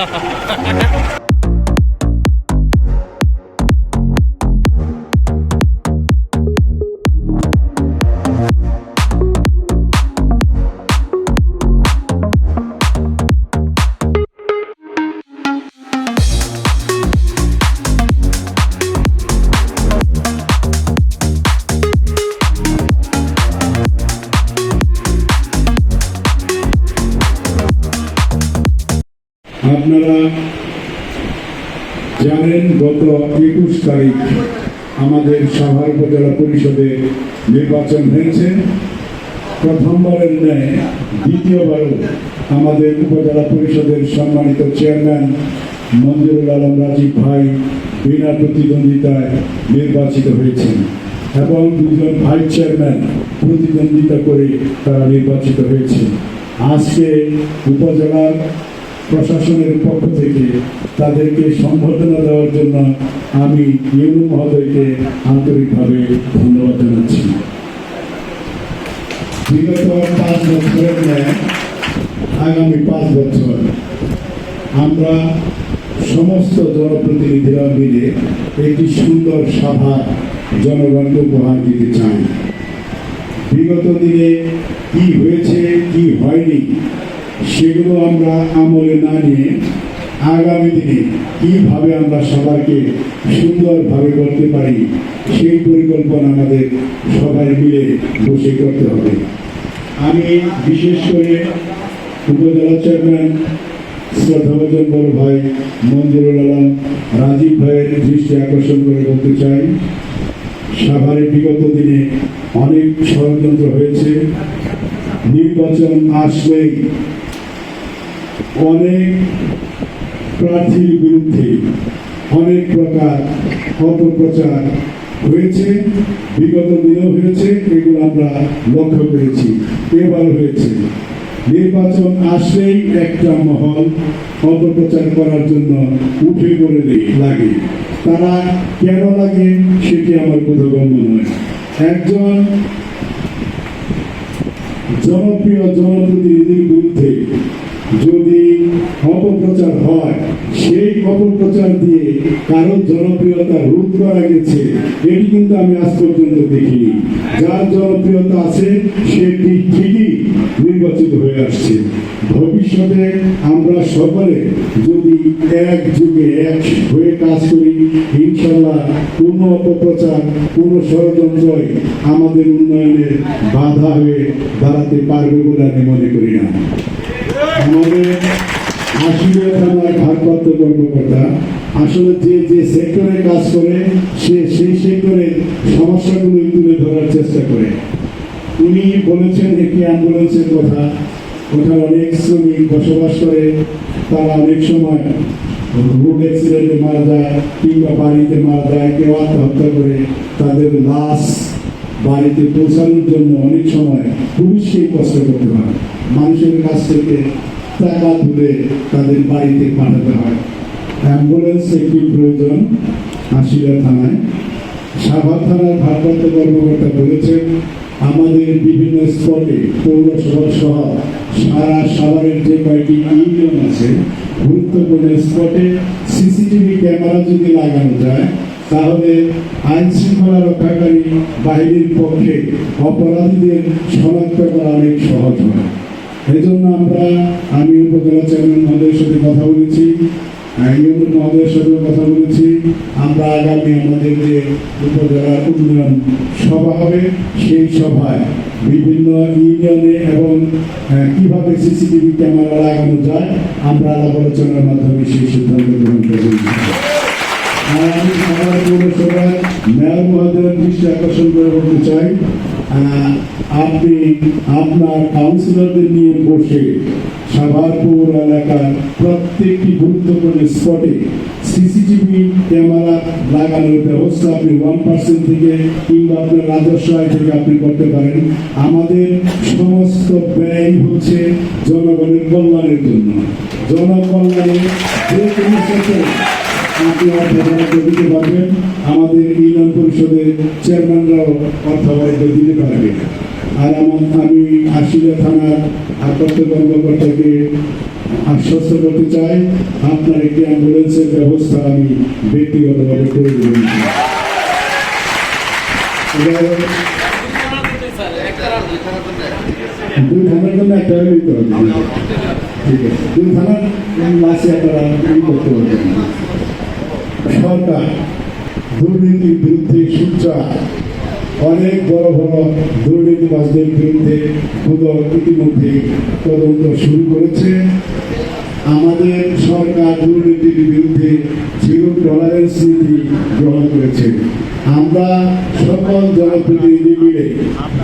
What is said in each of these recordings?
ha ha ha আপনারা জানেন, গত একুশ তারিখ আমাদের সাভার উপজেলা পরিষদে নির্বাচন হয়েছে। প্রথমবারের ন্যায় দ্বিতীয়বারও আমাদের উপজেলা পরিষদের সম্মানিত চেয়ারম্যান মঞ্জুরুল আলম রাজীব ভাই বিনা প্রতিদ্বন্দ্বিতায় নির্বাচিত হয়েছেন এবং দুজন ভাইস চেয়ারম্যান প্রতিদ্বন্দ্বিতা করে তারা নির্বাচিত হয়েছে। আজকে উপজেলার প্রশাসনের পক্ষ থেকে তাদেরকে সম্বর্ধনা দেওয়ার জন্য আমি ইউনু মহোদয়কে আন্তরিকভাবে ধন্যবাদ জানাচ্ছি। বিগত পাঁচ বছরের ন্যায় আগামী পাঁচ বছর আমরা সমস্ত জনপ্রতিনিধিরা মিলে একটি সুন্দর সভা জনগণকে উপহার দিতে চাই। বিগত দিনে কি হয়েছে, কি হয়নি সেগুলো আমরা আমলে না নিয়ে আগামী দিনে কীভাবে আমরা সবাইকে সুন্দরভাবে করতে পারি, সেই পরিকল্পনা আমাদের সবাই মিলে বসে করতে হবে। আমি বিশেষ করে উপজেলা চেয়ারম্যান শ্রদ্ধাভাজন বড় ভাই মঞ্জুরুল আলম, রাজীব ভাইয়ের দৃষ্টি আকর্ষণ করে বলতে চাই, সাভারে বিগত দিনে অনেক ষড়যন্ত্র হয়েছে, নির্বাচন আসলেই অনেক প্রার্থীর বিরুদ্ধে অনেক প্রকার অপপ্রচার হয়েছে। বিগত দিনেও হয়েছে, এগুলো আমরা লক্ষ্য করেছি। এবার হয়েছে, নির্বাচন আসলেই একটা মহল অপপ্রচার করার জন্য উঠে পড়ে লাগে। তারা কেন লাগে সেটি আমার বোধগম্য নয়। একজন জনপ্রিয় জনপ্রতিনিধির বিরুদ্ধে যদি অপপ্রচার হয়, সেই অপপ্রচার দিয়ে কারও জনপ্রিয়তা রোধ করা গেছে, এটি কিন্তু আমি আজ পর্যন্ত দেখিনি। যার জনপ্রিয়তা আছে, সে ঠিক ঠিকই নির্বাচিত হয়ে আসছে। ভবিষ্যতে আমরা সকলে যদি এক যুগে এক হয়ে কাজ করি, ইনশাল্লাহ কোনো অপপ্রচার, কোনো ষড়যন্ত্রই আমাদের উন্নয়নের বাধা হয়ে দাঁড়াতে পারবে বলে আমি মনে করি না। আমাদের আশুলিয়া থানার ভারপ্রাপ্ত কর্মকর্তা, আসলে যে যে সেক্টরে কাজ করে, সে, সেই সেক্টরের সমস্যাগুলো তুলে ধরার চেষ্টা করে। উনি বলেছেন একটি অ্যাম্বুলেন্সের কথা, ওখানে অনেক শ্রমিক বসবাস করে, তারা অনেক সময় রোড অ্যাক্সিডেন্টে মারা যায়, কিংবা বাড়িতে মারা যায়, কেউ আত্মহত্যা করে, তাদের লাশ বাড়িতে পৌঁছানোর জন্য অনেক সময় পুলিশকেই কষ্ট করতে হয়। মানুষের কাছ থেকে টাকা তুলে তাদের বাড়িতে পাঠাতে হয়। অ্যাম্বুলেন্স একটি প্রয়োজন আশিয়া থানায়। সাভার থানার ভারপ্রাপ্ত কর্মকর্তা বলেছেন, আমাদের বিভিন্ন স্পটে পৌরসভা সহ সারা সাভারের যে কয়েকটি ইউনিয়ন আছে, গুরুত্বপূর্ণ স্পটে সিসিটিভি ক্যামেরা যদি লাগানো যায়, তাহলে আইন শৃঙ্খলা রক্ষাকারী বাহিনীর পক্ষে অপরাধীদের শনাক্ত করা অনেক সহজ হয়। এই জন্য আমরা, আমি উপজেলা চেয়ারম্যান মহোদয়ের সাথে কথা বলেছি ইউনিয়ন মহোদয়ের সাথে কথা বলেছি। আমরা আগামী আমাদের যে উপজেলা উন্নয়ন সভা হবে, সেই সভায় বিভিন্ন ইউনিয়নে এবং কীভাবে সিসিটিভি ক্যামেরা লাগানো যায়, আমরা আলাপ আলোচনার মাধ্যমে সেই সিদ্ধান্ত গ্রহণ করব। আর আমি আমার পৌরসভার মেয়র মহোদয়ের দৃষ্টি আকর্ষণ করে বলতে চাই আপনি আপনার কাউন্সিলরদের নিয়ে বসে সাভার পৌর এলাকার প্রত্যেকটি গুরুত্বপূর্ণ স্পটে সিসিটিভি ক্যামেরা লাগানোর ব্যবস্থা আপনি ওয়ান পার্সেন্ট থেকে কিংবা আপনার রাজস্ব আয় থেকে আপনি করতে পারেন। আমাদের সমস্ত ব্যয় হচ্ছে জনগণের কল্যাণের জন্য। জনকল্যাণে যে কোনো সেক্টরে আপনি অর্থ বরাদ্দ দিতে পারবেন আমাদের ইউনিয়ন পরিষদের চেয়ারম্যানরাও অর্থ বরাদ্দ দিতে পারবেন আর আমার আমি আশিরা থানার আপত্ত কর্মকর্তাকে আশ্বস্ত করতে চাই। আপনার একটি অ্যাম্বুলেন্সের ব্যবস্থা আমি ব্যক্তিগতভাবে করে এবার দুই থানার জন্য একটা হলে দিতে হবে। ঠিক আছে। দুই থানার লাশে আপনারা করতে পারবেন। সরকার দুর্নীতির বিরুদ্ধে সোচ্চার অনেক বড় বড় দুর্নীতিবাজদের বিরুদ্ধে ইতিমধ্যে তদন্ত শুরু করেছে। আমাদের সরকার দুর্নীতির বিরুদ্ধে জিরো টলারেন্স নীতি গ্রহণ করেছে। আমরা সকল জনপ্রতিনিধি মিলে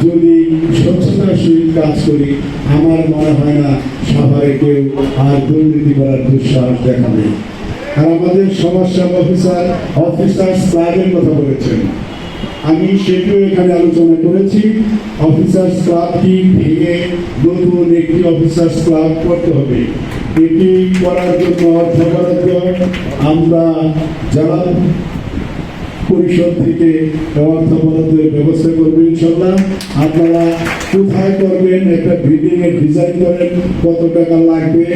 যদি স্বচ্ছতার সহিত কাজ করি, আমার মনে হয় না সবাই কেউ আর দুর্নীতি করার দুঃসাহস দেখাবে। আমাদের সমস্যা অফিসার অফিসার ক্লাবের কথা বলেছেন। আমি সেটিও এখানে আলোচনা করেছি। অফিসার ক্লাবটি ভেঙে নতুন একটি অফিসার ক্লাব করতে হবে। এটি করার জন্য অর্থ আমরা যারা পরিষদ থেকে অর্থ বরাদ্দের ব্যবস্থা করবেন ইনশাল্লাহ আপনারা কোথায় করবেন, একটা বিল্ডিং এর ডিজাইন করেন, কত টাকা লাগবে,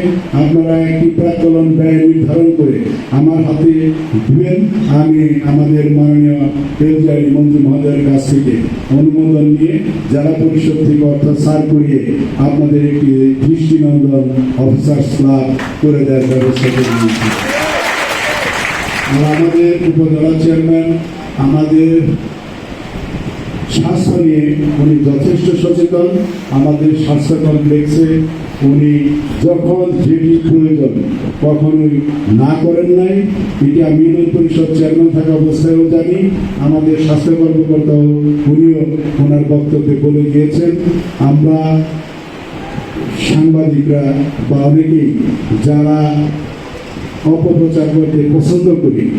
আপনারা একটি প্রাকলন ব্যয় নির্ধারণ করে আমার হাতে দিবেন। আমি আমাদের মাননীয় তেলজারি মন্ত্রী মহোদয়ের কাছ থেকে অনুমোদন নিয়ে যারা পরিষদ থেকে অর্থাৎ সার করিয়ে আপনাদের একটি দৃষ্টিনন্দন অফিসার্স ক্লাব করে দেওয়ার ব্যবস্থা করে দিয়েছি। আর আমাদের উপজেলা চেয়ারম্যান, আমাদের স্বাস্থ্য নিয়ে উনি যথেষ্ট সচেতন। আমাদের স্বাস্থ্য কমপ্লেক্সে উনি যখন যেটি প্রয়োজন কখনোই না করেন নাই। এটি আমি ইউনিয়ন পরিষদ চেয়ারম্যান থাকা অবস্থায়ও জানি। আমাদের স্বাস্থ্য কর্মকর্তাও উনিও ওনার বক্তব্যে বলে গিয়েছেন। আমরা সাংবাদিকরা বা অনেকেই যারা অপপ্রচার করতে পছন্দ করি।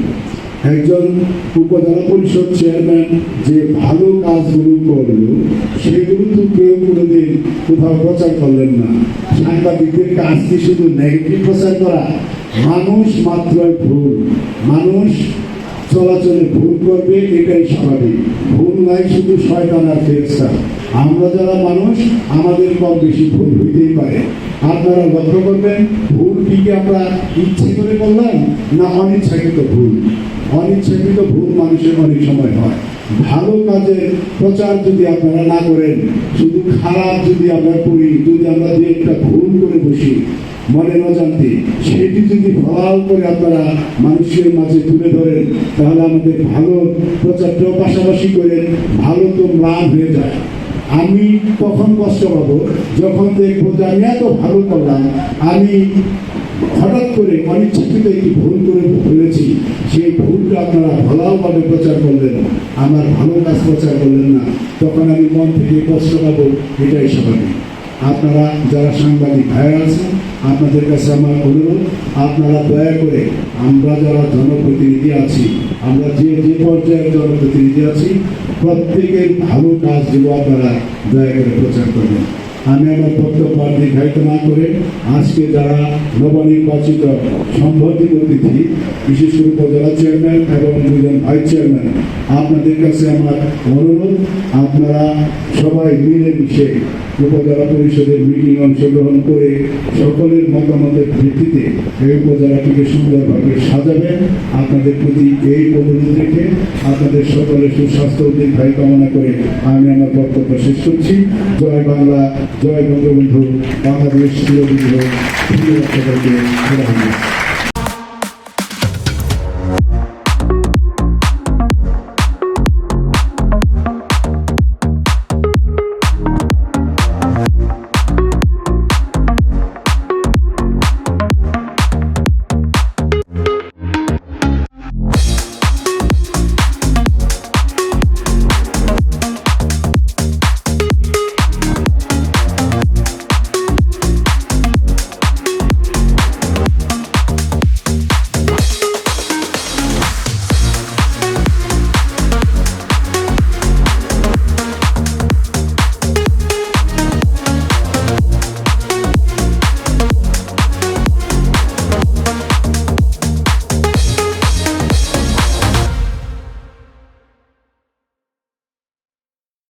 একজন উপজেলা পরিষদ চেয়ারম্যান যে ভালো কাজগুলো করল সেগুলো তো কেউ কোনোদিন কোথাও প্রচার করলেন না। সাংবাদিকদের কাজ কি শুধু নেগেটিভ প্রচার করা? মানুষ মাত্রই ভুল। মানুষ চলাচলে ভুল করবে, এটাই স্বাভাবিক। ভুল নাই শুধু শয়তান আর ফেরেস্তা আমরা যারা মানুষ, আমাদের কম বেশি ভুল হইতেই পারে। আপনারা লক্ষ্য করবেন ভুল কি আমরা ইচ্ছে করে করলাম না অনিচ্ছাকৃত ভুল। অনিচ্ছাকৃত ভুল মানুষের অনেক সময় হয়। ভালো কাজের প্রচার যদি আপনারা না করেন, শুধু খারাপ যদি আমরা করি, যদি আমরা দু একটা ভুল করে বসি মনে অজান্তে সেটি যদি ভালো করে আপনারা মানুষের মাঝে তুলে ধরেন, তাহলে আমাদের ভালো প্রচারটাও পাশাপাশি করে ভালো তো ম্লান হয়ে যায়। আমি তখন কষ্ট পাবো? যখন দেখব যে আমি এত ভালো করলাম, আমি হঠাৎ করে অনিচ্ছাকৃত একটি ভুল করে ফেলেছি, সেই ভুলটা আপনারা ভালোভাবে প্রচার করলেন। আমার ভালো কাজ প্রচার করলেন না। তখন আমি মন থেকে কষ্ট পাবো, এটাই স্বাভাবিক। আপনারা যারা সাংবাদিক ভাই আছেন, আপনাদের কাছে আমার অনুরোধ, আপনারা দয়া করে আমরা যারা জনপ্রতিনিধি আছি, আমরা যে যে পর্যায়ের জনপ্রতিনিধি আছি, প্রত্যেকের ভালো কাজগুলো আপনারা দয়া করে প্রচার করবেন। আমি আমার আর দীর্ঘায়িত না করে আজকে যারা নবনির্বাচিত সম্বর্ধিত অতিথি, বিশেষ করে উপজেলা চেয়ারম্যান এবং দুজন ভাইস চেয়ারম্যান, আপনাদের কাছে আমার অনুরোধ, আপনারা সবাই মিলেমিশে উপজেলা পরিষদের মিটিং অংশগ্রহণ করে সকলের মতামতের ভিত্তিতে এই উপজেলাটিকে সুন্দরভাবে সাজাবেন। আপনাদের প্রতি এই অনুরোধ রেখে আপনাদের সকলের সুস্বাস্থ্য দীর্ঘায়ু কামনা করে আমি আমার বক্তব্য শেষ করছি। জয় বাংলা জয় বঙ্গবন্ধু বাংলাদেশ চিরদিন প্রিয় হাফেজ।